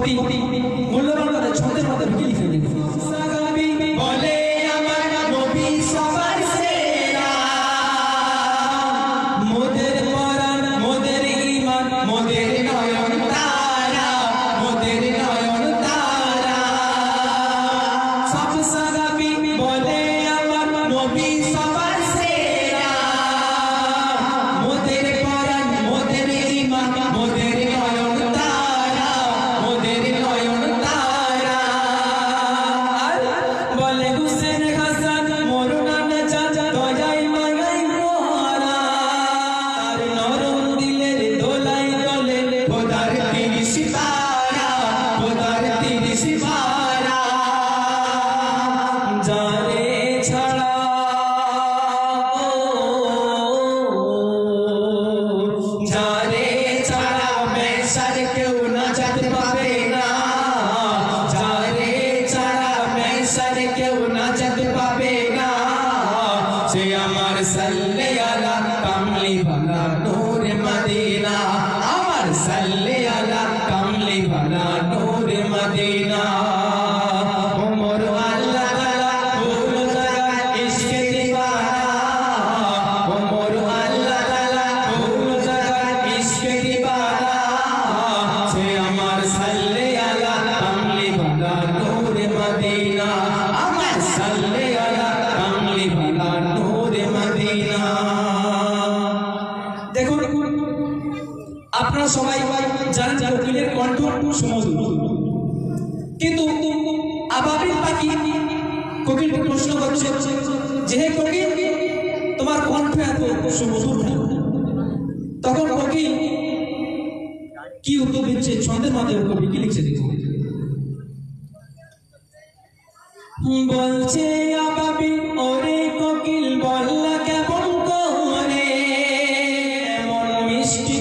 பகுதி সাল্লি আলা কামলি বানা নূর মদিনা। আমার সাল্লি আলা কামলি বানা নূর মদিনা। দেখুন, আপনারা সবাই জানেন কোকিলের কণ্ঠ সুমধুর কিন্তু আবাবিল পাখি কোকিল প্রশ্ন করছে কোকিল, তোমার কণ্ঠ এত সুমধুর তখন কোকিল কি উত্তর দিচ্ছে? ছন্দের কবি লিখছে বলছে আবাবিল, ওরে Christi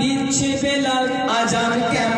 দিচ্ছে বেলাল। আজান কেমন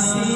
see.